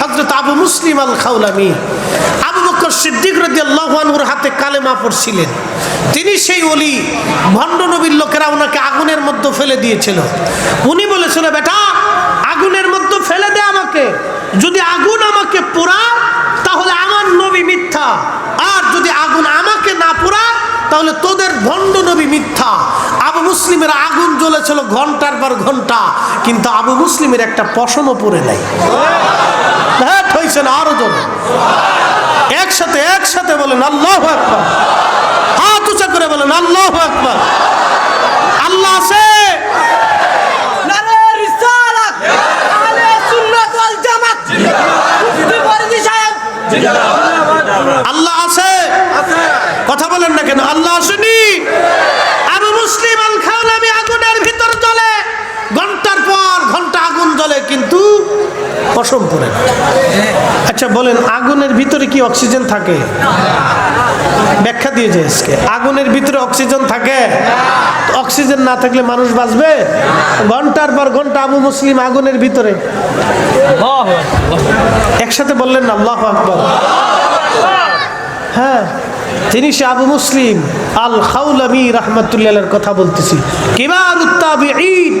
হজরত আবু মুসলিম আল খাউলামি আবু বকর সিদ্দিক রাজি আল্লাহুর হাতে কালেমা পড়ছিলেন। তিনি সেই অলি ভণ্ড নবীর লোকেরা ওনাকে আগুনের মধ্যে ফেলে দিয়েছিল। উনি বলেছিল, বেটা, আগুনের মধ্যে ফেলে দে আমাকে। যদি আগুন আমাকে পোড়া তাহলে আমার নবী মিথ্যা। আর যদি আগুন আমাকে না পোড়া তাহলে তোদের ভণ্ড নবী মিথ্যা। আবু মুসলিমের আগুন জ্বলেছিল ঘণ্টার পর ঘণ্টা, কিন্তু আবু মুসলিমের একটা পশমও পড়ে নাই। জন একসাথে একসাথে বলেন আল্লাহ একবার হাত উঁচা করে বলেন আল্লাহ একবার আল্লাহ আছে? আল্লাহ আছে। কথা বলেন না কেন আল্লাহ আসেনি আবু মুসলিম আল খাওলামি আগুনের ভিতর জ্বলে ঘণ্টার পর ঘণ্টা আগুন জ্বলে কিন্তু পড়ে আচ্ছা বলেন আগুনের ভিতরে কি অক্সিজেন থাকে? ব্যাখ্যা দিয়েছে আজকে। আগুনের ভিতরে অক্সিজেন থাকে? অক্সিজেন না থাকলে মানুষ বাঁচবে? ঘণ্টার পর ঘণ্টা আবু মুসলিম আগুনের ভিতরে। একসাথে বললেন না আল্লাহ আকবর। হ্যাঁ। তিনি সে আবু মুসলিম আল খাউলামি রহমতুল্লাহ কথা বলতেছি। কিবার উত্তাবিঈন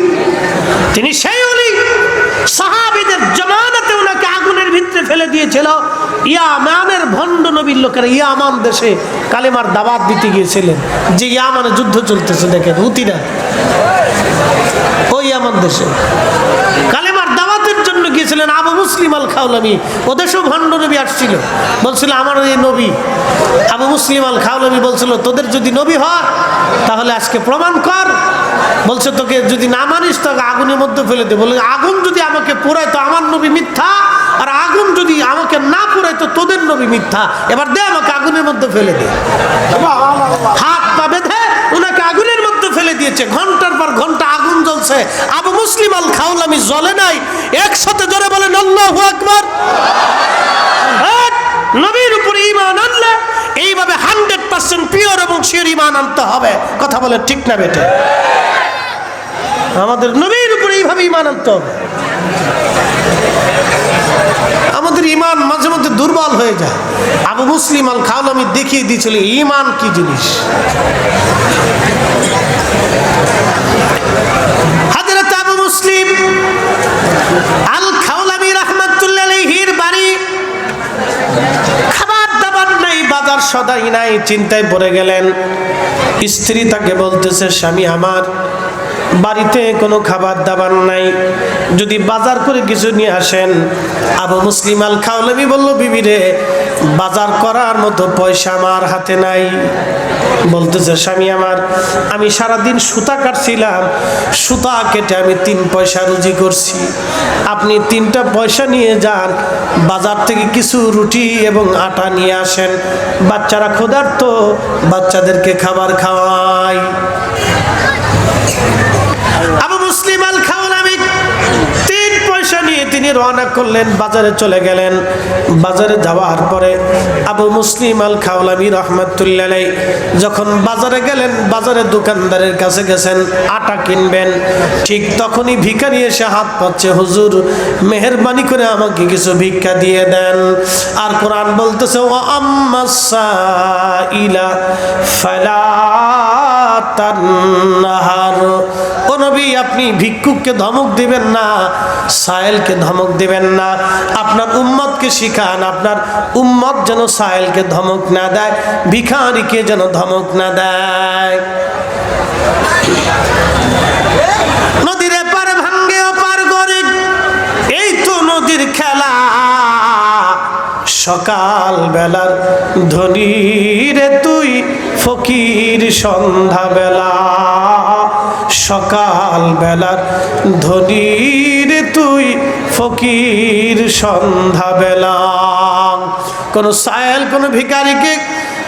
তিনি সেই অলি, সাহাবীদের জমানাতে ওনাকে আগুনের ভিতরে ফেলে দিয়েছিল। ইয়ামানের ভণ্ড নবীর লোকেরা ইয়ামান দেশে কালেমার দাবাত দিতে গিয়েছিলেন। যে ইয়ামানে যুদ্ধ চলতেছে দেখেন হুতিরা ওই ইয়ামান দেশে। কালেমার গিয়েছিলেন আবু মুসলিম আল খাউলামি ওদেশও ভণ্ড নবী আসছিল। বলছিল, আমার এই নবী। আবু মুসলিম আল খাউলামি বলছিল, তোদের যদি নবী হয়, তাহলে আজকে প্রমাণ কর। বলছে, তোকে যদি না মানিস তোকে আগুনের মধ্যে ফেলে দে। বলে, আগুন যদি আমাকে পোড়ায়, তো আমার নবী মিথ্যা। আর আগুন যদি আমাকে না পোড়ায়, তো তোদের নবী মিথ্যা। এবার দে আমাকে আগুনের মধ্যে ফেলে দে। হাত পা বেঁধে ওনাকে আগুনের মধ্যে ফেলে দিয়েছে, ঘণ্টার পর ঘণ্টা আগুন জ্বলছে। আবু মুসলিম আল খাওলামি জ্বলে নাই, একসাথে জোরে বলেন আল্লাহু আকবার। নবীর উপরে ইমান আনলে এইভাবে হান্ড্রেড পার্সেন্ট পিওর এবং শিওর ইমান আনতে হবে। কথা বলে ঠিক না বেটে? আমাদের নবীর উপরে এইভাবে ইমান আনতে হবে। আমাদের ইমান মাঝে মধ্যে দুর্বল হয়ে যায়। আবু মুসলিম আল খাউলামি দেখিয়ে দিয়েছিল ইমান কি জিনিস? খাবার দাবার নাই, বাজার সদাই নাই, চিন্তায় পড়ে গেলেন। স্ত্রী তাকে বলতেছে, স্বামী আমার বাড়িতে কোনো খাবার দাবার নাই। যদি বাজার করে কিছু নিয়ে আসেন, আবু মুসলিম আল খাওলামি বলল বিবি রে বাজার করার মতো পয়সা আমার হাতে নাই। বলতেছে, স্বামী আমার, আমি সারাদিন সুতা কাটছিলাম, সুতা কেটে আমি তিন পয়সা রুজি করছি। আপনি তিনটা পয়সা নিয়ে যান, বাজার থেকে কিছু রুটি এবং আটা নিয়ে আসেন। বাচ্চারা ক্ষুধার্ত, বাচ্চাদেরকে খাবার খাওয়াই আবু মুসলিম আল খাওয়ালামি তিন পয়সা নিয়ে তিনি রওনা করলেন, বাজারে চলে গেলেন। বাজারে যাওয়ার পরে আবু মুসলিম আল খাওলামি রহমতুল্লাহ যখন বাজারে গেলেন, বাজারে দোকানদারের কাছে গেছেন, আটা কিনবেন। ঠিক তখনই ভিখারি এসে হাত পাচ্ছে, হুজুর, মেহরবানি করে আমাকে কিছু ভিক্ষা দিয়ে দেন। আর কোরআন বলতেছে ও আম্মা ইলা ফালা তান্নাহার ও আপনি ভিক্ষুককে ধমক দিবেন না সাহেলকে ধমক দিবেন না। আপনার উম্মতকে শিখান, আপনার উম্মত যেন সাহেলকে ধমক না দেয়, ভিখারিকে যেন ধমক না দেয়। নদীর পার ভাঙ্গে পার করে, এই তো নদীর খেলা। সকাল বেলার সন্ধ্যা বেলা সকাল বেলার ধনির তুই ফকির সন্ধ্যা বেলা কোন সায়েল, কোন ভিকারিকে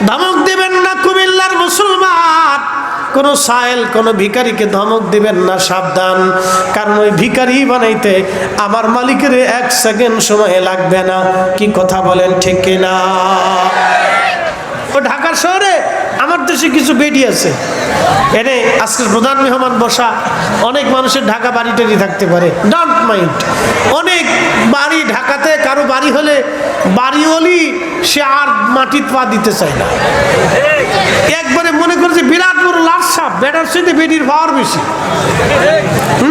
ধমক দিবেন না কুমিল্লার মুসলমান। কোন সায়েল, কোন ভিকারিকে ধমক দিবেন না, সাবধান। কারণ ওই ভিকারি বানাইতে আমার মালিকের এক সেকেন্ড সময় লাগবে না। কি কথা বলেন, ঠিক কিনা? ও ঢাকার শহরে আমার দেশে কিছু বেডি আছে। এনে আজকের প্রধান মেহমান বসা অনেক মানুষের ঢাকা বাড়ি টাড়ি থাকতে পারে। ডোন্ট মাইন্ড অনেক বাড়ি ঢাকাতে কারও বাড়ি হলে বাড়িওয়ালি সে আর মাটির পা দিতে চায় না। একবারে মনে করে যে বিরাট বড় লাট সাপ সাথে বেডির পাওয়ার বেশি।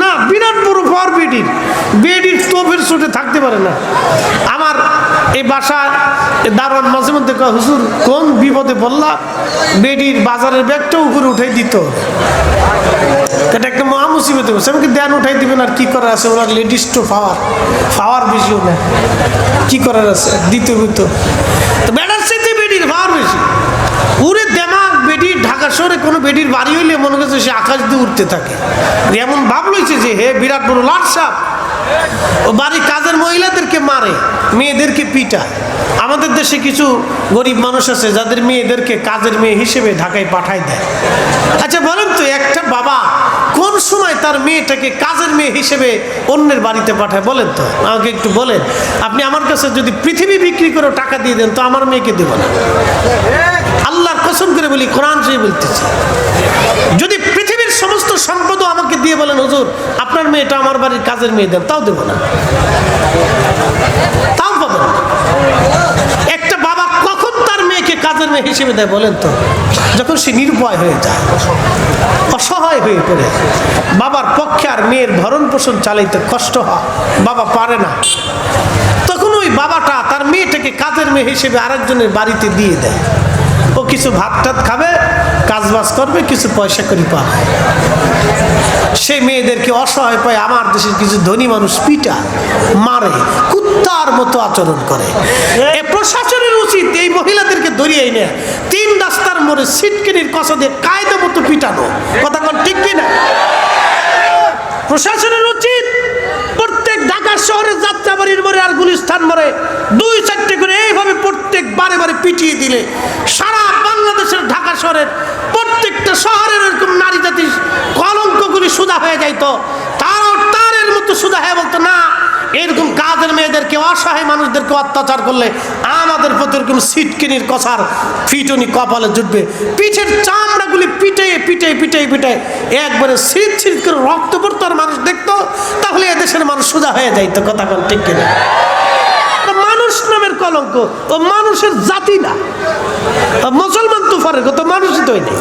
না, বিরাট বড় পাওয়ার বেডির বেডির টোপের চোটে থাকতে পারে না। আমার এই বাসা দারোয়ান মাঝে মধ্যে কয়, হুজুর কোন বিপদে বললাম বেডির বাজারের ব্যাগটা উপরে উঠে দিত। এটা একটা মহা মুসিবতে বসে আমাকে দেন উঠাই দিবেন আর কি করার আছে? ওনার লেডিস তো পাওয়ার পাওয়ার বেশি ওনার। কি করার আছে? হতো তো বেড়ার সাথে বেডির পাওয়ার বেশি। উড়ে দেমাগ বেডির ঢাকা শহরে কোনো বেডির বাড়ি হইলে মনে করছে সে আকাশ দিয়ে উঠতে থাকে। এমন ভাব লইছে যে হে বিরাট বড় লাট সাপ ও বাড়ির কাজের মহিলাদেরকে মারে, মেয়েদেরকে পিটায়। আমাদের দেশে কিছু গরিব মানুষ আছে, যাদের মেয়েদেরকে কাজের মেয়ে হিসেবে ঢাকায় পাঠায় দেয়। আচ্ছা বলেন তো, একটা বাবা কোন সময় তার মেয়েটাকে কাজের মেয়ে হিসেবে অন্যের বাড়িতে পাঠায়? বলেন তো, আমাকে একটু বলেন। আপনি আমার কাছে যদি পৃথিবী বিক্রি করে টাকা দিয়ে দেন, তো আমার মেয়েকে দেব না। কসম করে বলি, কোরআন সেই বলতেছি। যদি পৃথিবীর সমস্ত সম্পদও আমাকে দিয়ে বলেন, হুজুর, আপনার মেয়েটা আমার বাড়ির কাজের মেয়ে, দেন, তাও দেবো না। তাও পাবেন না। একটা বাবা কখন তার মেয়েকে কাজের মেয়ে হিসেবে দেয় বলেন তো? যখন সে নিরুপায় হয়ে যায়, অসহায় হয়ে পড়ে, বাবার পক্ষে আর মেয়ের ভরণ পোষণ চালাইতে কষ্ট হয়, বাবা পারে না। তখন ওই বাবাটা তার মেয়েটাকে কাজের মেয়ে হিসেবে আরেকজনের বাড়িতে দিয়ে দেয়। ও কিছু ভাত টাত খাবে কাজ বাজ করবে, কিছু পয়সা করে পাবে। সেই মেয়েদেরকে অসহায় পায়, আমার দেশের কিছু ধনী মানুষ পিটা মারে, কুত্তার মতো আচরণ করে। এ প্রশাসনের উচিত এই মহিলাদেরকে ধরিয়ে এনে তিন রাস্তার মোড়ে সিটকেনির কষা দিয়ে কায়দা মতো পিটানো। কথা ঠিক কিনা? প্রশাসনের উচিত শহরের যাত্রাবাড়ির মোড়ে আর গুলিস্থান মোড়ে দুই চারটে করে এইভাবে প্রত্যেক বারে বারে পিটিয়ে দিলে সারা বাংলাদেশের ঢাকা শহরের প্রত্যেকটা শহরের এরকম নারী জাতির কলঙ্কগুলি সুদা হয়ে যাইতো। তারাও তারের মতো সুদা হয়ে বলতো, না এরকম কাজের মেয়েদেরকে অসহায় মানুষদেরকে অত্যাচার করলে আমাদের প্রতি এরকম সিটকিনির কষার ফিটনি কপালে জুটবে। পিঠের চামড়াগুলি পিটে পিটে পিটে পিটে একবারে সিট সিট করে রক্ত পড়তো আর মানুষ দেখতো, তাহলে এদেশের মানুষ সোজা হয়ে যাইতো, কথা কোন ঠিক কিনা? মানুষ নামের কলঙ্ক, ও মানুষের জাতি না। ও তো মানুষই তৈরি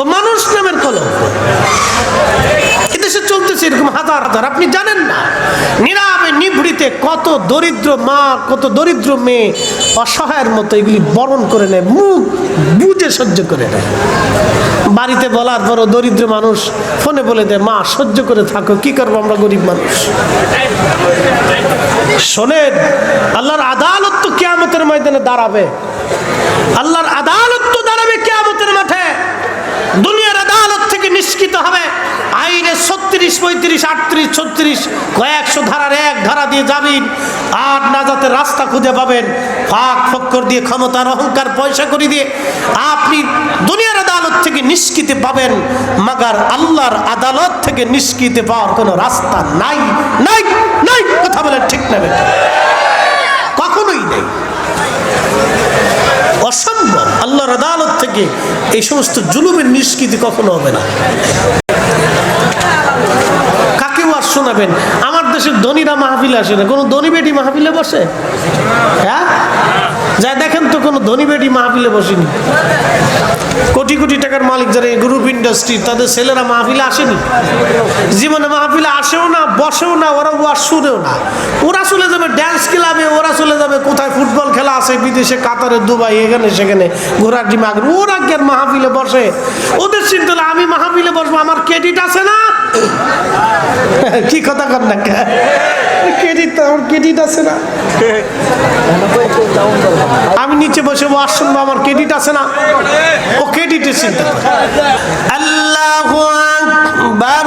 ও মানুষ নামের কলঙ্ক। এদেশে চলতেছে এরকম হাজার হাজার, আপনি জানেন না? নীরবে নিভৃতে কত দরিদ্র মা, কত দরিদ্র মেয়ে অসহায়ের মতো এগুলি বরণ করে নেয়, মুখ বুঝে সহ্য করে নেয়। বাড়িতে বলার পরও দরিদ্র মানুষ ফোনে বলে দেয়, মা, সহ্য করে থাকো, কি করব আমরা গরিব মানুষ? শোনেন, আল্লাহর আদালত তো কেয়ামতের ময়দানে দাঁড়াবে। আল্লাহর আদালত তো দাঁড়াবে কেয়ামতের মাঠে। দুনিয়ার আদালত থেকে নিষ্কৃত হবে। আইনে ছত্রিশ, পঁয়ত্রিশ, আটত্রিশ, ছত্রিশ, কয়েকশো ধারার এক ধারা দিয়ে যাবেন আর নাজাতের রাস্তা খুঁজে পাবেন। ফাঁক ফক্কর দিয়ে ক্ষমতার অহংকার পয়সা করে দিয়ে আপনি দুনিয়ার আদালত থেকে নিষ্কৃতি পাবেন। মাগার আল্লাহর আদালত থেকে নিষ্কৃতি পাওয়ার কোনো রাস্তা নাই নাই নাই। কথা বলে ঠিক না বেটা? কখনোই নেই। অসম্ভব। আল্লাহর আদালত থেকে এই সমস্ত জুলুমের নিষ্কৃতি কখনো হবে না। কাকে ওয়াজ শোনাবেন? আমার দেশের ধনীরা মাহফিলে আসে না। কোনো ধনী বেটি মাহফিলে বসে? হ্যাঁ? যা দেখেন তো কোনো ধনী বেটি মাহফিলে বসেনি। কোটি কোটি টাকার মালিক যারা গ্রুপ ইন্ডাস্ট্রি তাদের ছেলেরা মাহফিলে আসেনি। জীবনে মাহফিলে আসেও না, বসেও না, ওরা ওয়াজ শুনেও না। ওরা চলে যাবে ড্যান্স ক্লাবে ওরা চলে যাবে কোথায়? ফুটবল খেলা আছে বিদেশে, কাতারে, দুবাই, এখানে, সেখানে, ঘোরার ডিমাগ ওরা কি আর মাহফিলে বসে? ওদের চিন্তা আমি মাহফিলে বসবো, আমার ক্রেডিট আছে না? কি কথা কর না ক্রেডিট তো আমার ক্রেডিট আছে না? আমি নিচে বসে আসুন শুনব আমার ক্রেডিট আছে না। ও ক্রেডিটের চিন্তা আল্লাহ আকবার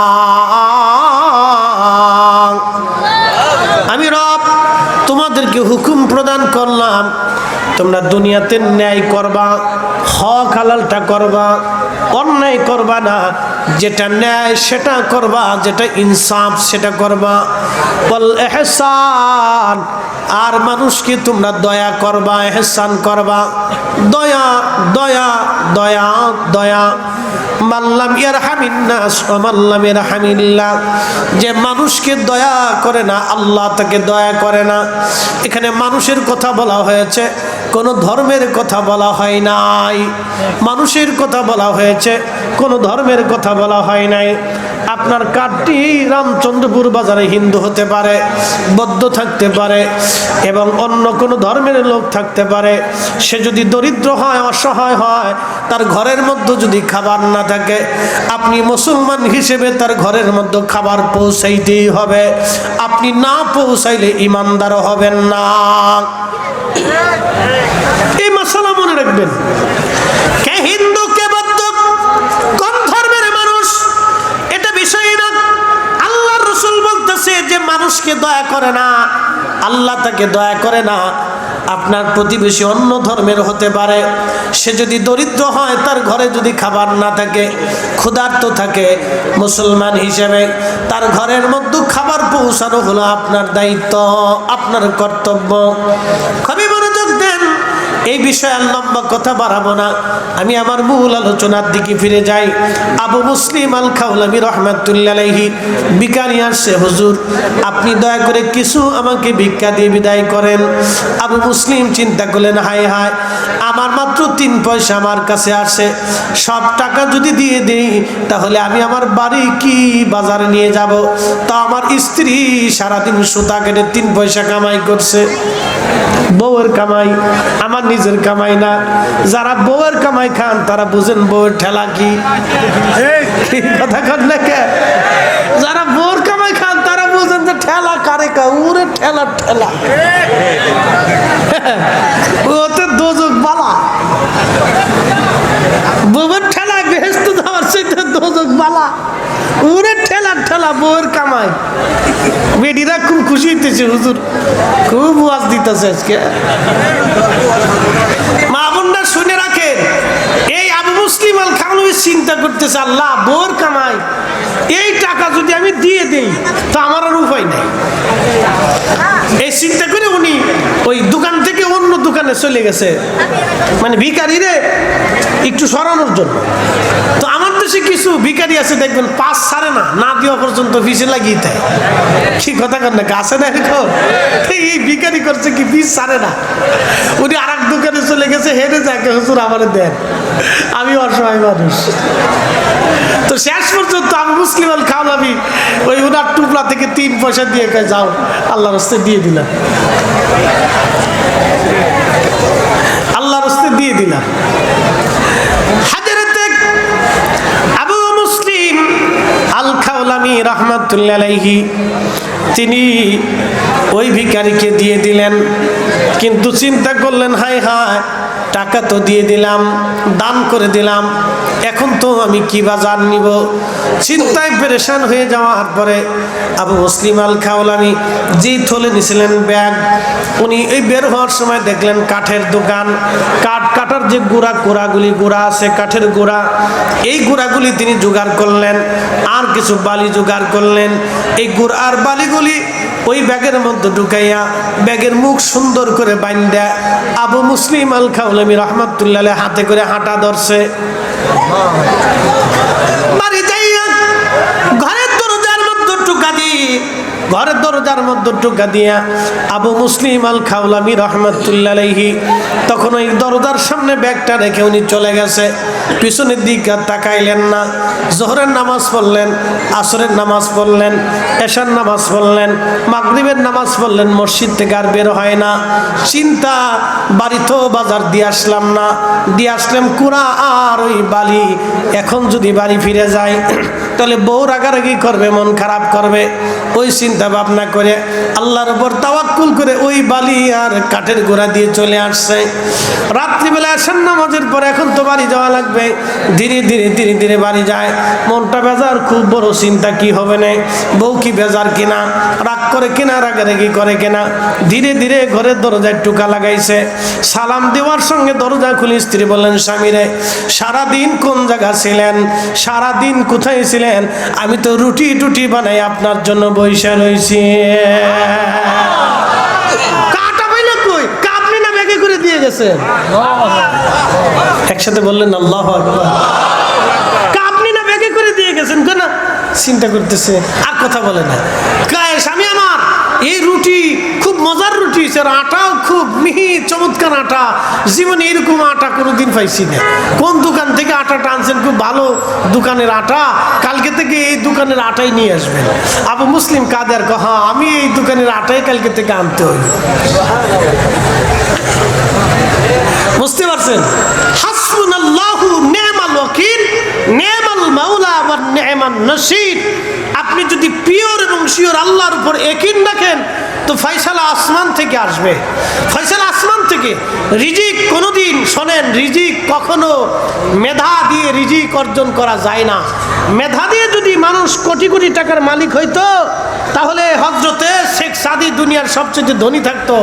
তোমাদেরকে হুকুম প্রদান করলাম, তোমরা দুনিয়াতে ন্যায় করবা, হক হালালটা করবা, অন্যায় করবা না, যেটা ন্যায় সেটা করবা, যেটা ইনসাফ সেটা করবা। বল এহসান, আর মানুষকে তোমরা দয়া করবা, এহসান করবা। দয়া দয়া দয়া দয়া। মাল্লাম ইয়ার হামিন্নাস মাল্লাম ইয়ার যে মানুষকে দয়া করে না, আল্লাহ তাকে দয়া করে না। এখানে মানুষের কথা বলা হয়েছে কোনো ধর্মের কথা বলা হয় নাই। মানুষের কথা বলা হয়েছে, কোনো ধর্মের কথা বলা হয় নাই। আপনার কার্ডটি রামচন্দ্রপুর বাজারে হিন্দু হতে পারে, বৌদ্ধ থাকতে পারে এবং অন্য কোনো ধর্মের লোক থাকতে পারে। সে যদি দরিদ্র হয়, অসহায় হয়, তার ঘরের মধ্যে যদি খাবার না থাকে, আপনি মুসলমান হিসেবে তার ঘরের মধ্যে খাবার পৌঁছাইতেই হবে। আপনি না পৌঁছাইলে ইমানদার হবেন না। এই মশালা মনে রাখবেন। কে হিন্দু, কে বৌদ্ধ, কোন ধর্মের মানুষ, এটা বিষয় না। আল্লাহর রসুল বলতেছে যে মানুষকে দয়া করে না, আল্লাহ তাকে দয়া করে না। আপনার প্রতিবেশী অন্য ধর্মের হতে পারে। সে যদি দরিদ্র হয়, তার ঘরে যদি খাবার না থাকে, ক্ষুধার্ত থাকে, মুসলমান হিসেবে তার ঘরের মধ্যে খাবার পৌঁছানো হলো আপনার দায়িত্ব, আপনার কর্তব্য। খুবই এই বিষয়ে লম্বা কথা বাড়াবো না। আমি আমার মূল আলোচনার দিকে ফিরে যাই। আবু মুসলিম আল খাউলামি রহমাতুল্লাহি বিকারি আসছে, হুজুর, আপনি দয়া করে কিছু আমাকে ভিক্ষা দিয়ে বিদায় করেন। আবু মুসলিম চিন্তা করলেন, হায় হায়, আমার মাত্র তিন পয়সা আমার কাছে আসে। সব টাকা যদি দিয়ে দিই, তাহলে আমি আমার বাড়ি কি বাজারে নিয়ে যাব? তা আমার স্ত্রী সারাদিন সুতা কেটে তিন পয়সা কামাই করছে। বউয়ের কামাই, আমার নিজের কামাই না, যারা বউয়ের কামাই খান, তারা বুঝেন বউয়ের ঠেলা কি? কথা কন না কে? যারা বউর কামাই খান, তারা বুঝেন যে ঠেলা কারে কা? উরে ঠেলা ঠেলা। ওতে দোজক বালা। বউয়ের ঠেলা যাওয়ার দোজক বালা। উরে ঠেলা ঠেলা বউয়ের কামাই। বেডিরা খুব খুশি হইতেছে, হুজুর। খুব ওয়াজ দিতেছে আজকে। মা বোনরা শুনে রাখেন, এই আবু মুসলিম আল খানবি চিন্তা করতেছে, আল্লাহ বোর কামাই। এই টাকা যদি আমি দিয়ে দেই, তো আমার আর উপায় নাই। এই চিন্তা করে উনি ওই দোকানে চলে গেছে। মানে ভিকারি রে, একটু সরানোর জন্য। তো আমার দেশে কিছু ভিকারি আছে, দেখবেন পাঁচ ছাড়ে না না দেওয়া পর্যন্ত পিছে লাগিয়ে দেয়। কি কথা কর না, গাছে না এরকম? এই ভিকারি করছে কি পিস সারে না। উনি আর এক দোকানে চলে গেছে, হেঁটে যাকে, হুজুর আমার দেন। আমি অসহায় মানুষ। তো শেষ আমি মুসলিম আল খাওয়ালামি ওই উনার টুপলা থেকে তিন পয়সা দিয়ে কয়, যাও, আল্লাহর হস্তে দিয়ে দিলাম। আল্লাহর হস্তে দিয়ে দিলাম। আবু মুসলিম আল খাওলামি রহমাতুল্লাহ তিনি ওই ভিখারিকে দিয়ে দিলেন। কিন্তু চিন্তা করলেন হাই হায় টাকা তো দিয়ে দিলাম, দান করে দিলাম, এখন তো আমি কি বাজার নিব? চিন্তায় পেরেশান হয়ে যাওয়ার পরে আবু মুসলিম আল খাওলামি যেই থলে নিছিলেন ব্যাগ, উনি এই বের হওয়ার সময় দেখলেন কাঠের দোকান। কাঠ কাটার যে গুড়া কোড়াগুলি গুড়া আছে, কাঠের গুড়া, এই গুড়াগুলি তিনি জোগাড় করলেন, আর কিছু বালি জোগাড় করলেন। এই গুড় আর বালিগুলি ওই ব্যাগের মধ্যে ঢুকাইয়া ব্যাগের মুখ সুন্দর করে বাইন্দা আবু মুসলিম আল খাউলামি রহমতুল্লাহ হাতে করে হাঁটা ধরছে। ঘরের দরজার মধ্যে টুকা ঘরের দরজার দিয়া আবু মুসলিম আল খাউলামি রহমতুল্লাহ তখন ওই দরজার সামনে ব্যাগটা রেখে উনি চলে গেছে। পিছনের দিকে তাকাইলেন না, জোহরের নামাজ পড়লেন, আসরের নামাজ পড়লেন, এশার নামাজ পড়লেন, মাগরিবের নামাজ পড়লেন, মসজিদ থেকে আর বের হয় না। চিন্তা বাড়িতেও বাজার দিয়ে আসলাম না। দিয়ে আসলাম কুড়া আর ওই বালি। এখন যদি বাড়ি ফিরে যায় তাহলে বউ রাগারাগি করবে, মন খারাপ করবে। ওই চিন্তা ভাবনা করে আল্লাহর উপর তাওয়াক্কুল করে ওই বালি আর কাঠের গোড়া দিয়ে চলে আসছে। রাত্রিবেলা আসার নামাজের পর এখন তো বাড়ি যাওয়া লাগবে। ধীরে ধীরে ধীরে ধীরে বাড়ি যায়। মনটা বেজার খুব বড় চিন্তা কি হবে না? বউ কি বেজার কিনা? রাগ করে কিনা রাগারাগি করে কিনা? ধীরে ধীরে ঘরের দরজায় টুকা লাগাইছে। সালাম দেওয়ার সঙ্গে দরজা খুলে স্ত্রী বললেন স্বামীরে সারাদিন কোন জায়গা ছিলেন? সারাদিন কোথায় ছিলেন? আমি তো রুটি টুটি বানাই আপনার জন্য বৈশা রয়েছি কাটা পাইলে কই? কা আপনি না ব্যাগে করে দিয়ে গেছেন একসাথে বললেন আল্লাহ আপনি না ব্যাগে করে দিয়ে গেছেন কেন? চিন্তা করতেছে আর কথা বলে না। স্বামী আমার এই রুটি খুব মজার রুটি স্যার আটাও খুব মিহি চমৎকার আটা। জীবনে এরকম আটা কোনোদিন পাইছি না। কোন দোকান থেকে আটাটা আনছেন? খুব ভালো দোকানের আটা। কালকে থেকে এই দোকানের আটাই নিয়ে আসবেন। আবু মুসলিম কাদের কহা আমি এই দোকানের আটাই কালকে থেকে আনতে হইব। বুঝতে পারছেন? হাসবুনাল্লাহু নি'মাল ওয়াকিল, নি'মাল মাওলা ওয়া নি'মান নাসির। আপনি যদি পিওর এবং শিওর আল্লাহর উপর একিন রাখেন, তো ফয়সালা আসমান থেকে আসবে। ফয়সালা আসমান থেকে রিজিক কোনোদিন, শোনেন, রিজিক কখনো মেধা দিয়ে রিজিক অর্জন করা যায় না। মেধা দিয়ে যদি মানুষ কোটি কোটি টাকার মালিক হইতো, তাহলে হজরতে শেখ সাদি দুনিয়ার সবচেয়ে ধনী থাকতো।